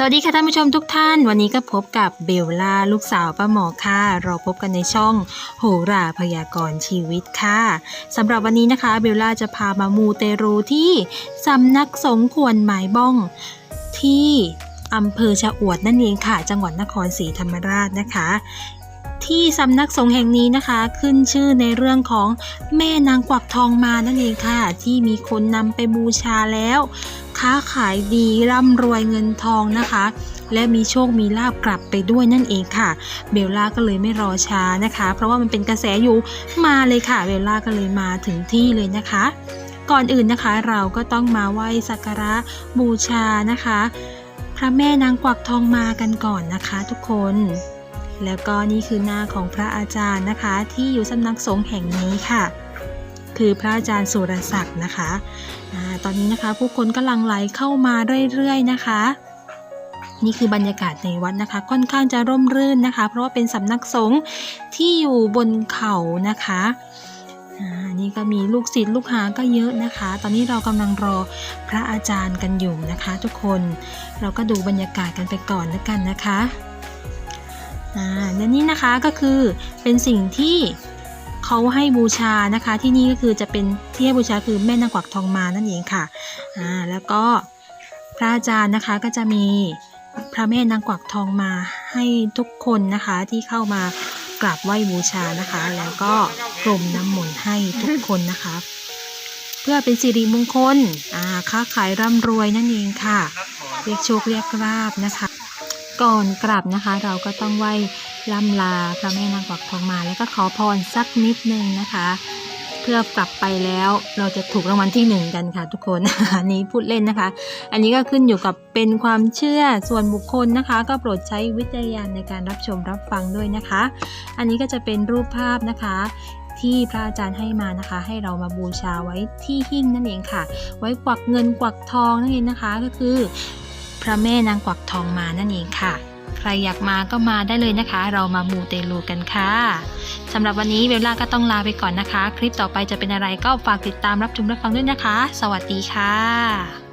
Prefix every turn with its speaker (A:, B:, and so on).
A: สวัสดีค่ะท่านผู้ชมทุกท่าน วันนี้ก็พบกับเบลล่าลูกสาวป้าหมอค่ะเราพบกันในช่องโหราพยากรณ์ชีวิตค่ะสำหรับวันนี้นะคะเบลล่าจะพามามูเตรูที่สำนักสงฆ์ควรหมายบ้องที่อำเภอชะอวดนั่นเองค่ะ จังหวัดนครศรีธรรมราชนะคะ ที่สำนักสงฆ์แห่งนี้นะคะ ขึ้นชื่อในเรื่องของแม่นางกวักทองมานั่นเองค่ะ ที่มีคนนำไปบูชาแล้ว ค้าขายดีร่ำรวยเงินทองนะคะ และมีโชคมีลาบกลับไปด้วยนั่นเองค่ะ เบลล่าก็เลยไม่รอช้านะคะ เพราะว่ามันเป็นกระแสอยู่มาเลยค่ะ เบลล่าก็เลยมาถึงที่เลยนะคะก่อนอื่นนะคะเราก็ต้องมาไหว้สักการะบูชานะคะ พระแม่นางกวักทองมากันก่อนนะคะทุกคน แล้วก็นี่คือหน้าของพระอาจารย์นะคะ ที่อยู่สำนักสงฆ์แห่งนี้ค่ะ คือพระอาจารย์สุรศักดิ์นะคะอตอนนี้นะคะผู้คนกำลังไหลเข้ามาเรื่อยๆนะคะ นี่คือบรรยากาศในวัดนะคะ ค่อนข้างจะร่มรื่นนะคะ เพราะว่าเป็นสำนักสงฆ์ที่อยู่บนเขานะคะนี่ก็มีลูกศิษย์ลูกหาก็เยอะนะคะ ตอนนี้เรากำลังรอพระอาจารย์กันอยู่นะคะ ทุกคน เราก็ดูบรรยากาศกันไปก่อนแล้วกันนะคะ และนี่นะคะก็คือเป็นสิ่งที่เขาให้บูชานะคะ ที่นี่ก็คือจะเป็นที่ให้บูชาคือแม่นางกวักทองมานั่นเองค่ะอ่าแล้วก็พระอาจารย์นะคะก็จะมีพระแม่นางกวักทองมาให้ทุกคนนะคะที่เข้ามากราบไหว้บูชานะคะ แล้วก็กรมน้ำมนต์ให้ทุกคนนะคะ เพื่อเป็นสิริมงคลอ่าค้าขายร่ำรวยนั่นเองค่ะ เรียกโชคเรียกลาบนะคะ ก่อนกลับนะคะ เราก็ต้องไหว้ล่ำลาพระแม่นางกวักทองมา แล้วก็ขอพรสักนิดนึงนะคะ เพื่อกลับไปแล้วเราจะถูกรางวัลที่หนึ่งกันค่ะ ทุกคนอันนี้พูดเล่นนะคะ อันนี้ก็ขึ้นอยู่กับเป็นความเชื่อส่วนบุคคลนะคะ ก็โปรดใช้วิจารณญาณในการรับชมรับฟังด้วยนะคะ อันนี้ก็จะเป็นรูปภาพนะคะที่พระอาจารย์ให้มานะคะ ให้เรามาบูชาไว้ที่หิ้งนั่นเองค่ะ ไว้กวักเงินกวักทองนั่นเองนะคะ ก็คือ ระแม่นางกวักทองมานั่นเองค่ะ ใครอยากมาก็มาได้เลยนะคะ เรามามูเตลูกันค่ะสำหรับวันนี้เบลล่าก็ต้องลาไปก่อนนะคะ คลิปต่อไปจะเป็นอะไรก็ฝากติดตามรับชมรับฟังด้วยนะคะ สวัสดีค่ะ